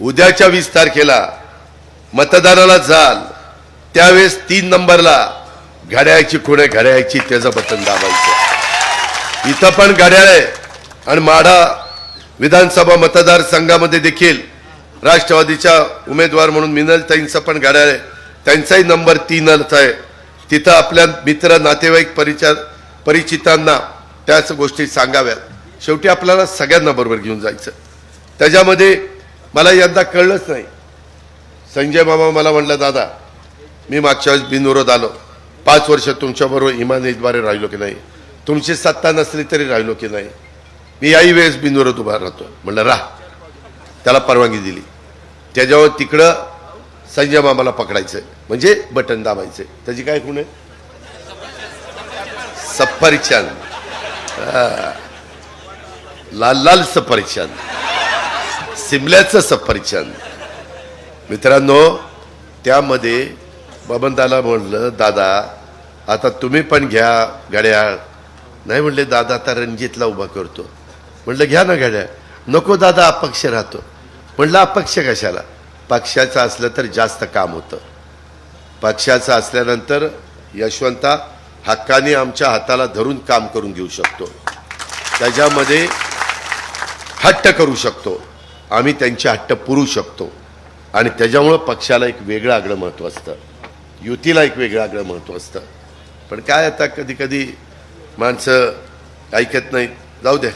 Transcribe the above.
उद्याच्या वीस तारखेला मतदानाला जाल त्यावेळेस तीन नंबरला घड्याळची खुणे आहे घड्याळची त्याचं बटन दाबायचं. इथं पण घड्याळ आहे. आणि माढा विधानसभा मतदारसंघामध्ये देखील राष्ट्रवादीच्या उमेदवार म्हणून मिनलताईंचं पण घड्याळ आहे. त्यांचाही नंबर तीनच आहे. तिथं आपल्या मित्र नातेवाईक परिचार परिचितांना त्याच गोष्टी सांगाव्यात. शेवटी आपल्याला सगळ्यांना बरोबर घेऊन जायचं. त्याच्यामध्ये मला यंदा कळलंच नाही. संजय मामा मला म्हणलं दादा मी मागच्या वेळेस बिनविरोध आलो. पाच वर्ष तुमच्याबरोबर इमानीद्वारे राहिलो की नाही? तुमची सत्ता नसली तरी राहिलो की नाही? मी याही वेळेस बिनविरोध उभा राहतो म्हणलं राह. त्याला परवानगी दिली. त्याच्यावर तिकडं संजय मामाला पकडायचं म्हणजे बटन दाबायचं त्याची काय खूण आहे? सफरचंद. लाल लाल सफरचंद. सिमल्याचं सफरचंद. मित्रांनो त्यामध्ये बबनदाला म्हणलं दादा आता तुम्ही पण घ्या घड्याळ. नाही म्हणले दादा आता रणजितला उभा करतो. म्हणलं घ्या ना घड्याळ. नको दादा अपक्ष राहतो. म्हणलं अपक्ष कशाला? पक्षाचं असलं तर जास्त काम होतं. पक्षाचं असल्यानंतर यशवंता हक्काने आमच्या हाताला धरून काम करून घेऊ शकतो. त्याच्यामध्ये हट्ट करू शकतो. आम्ही त्यांचे हट्ट पुरू शकतो. आणि त्याच्यामुळं पक्षाला एक वेगळं आगळं महत्त्व असतं. युतीला एक वेगळं आगळं महत्त्व असतं. पण काय आता कधी कधी माणसं ऐकत नाहीत. जाऊ द्या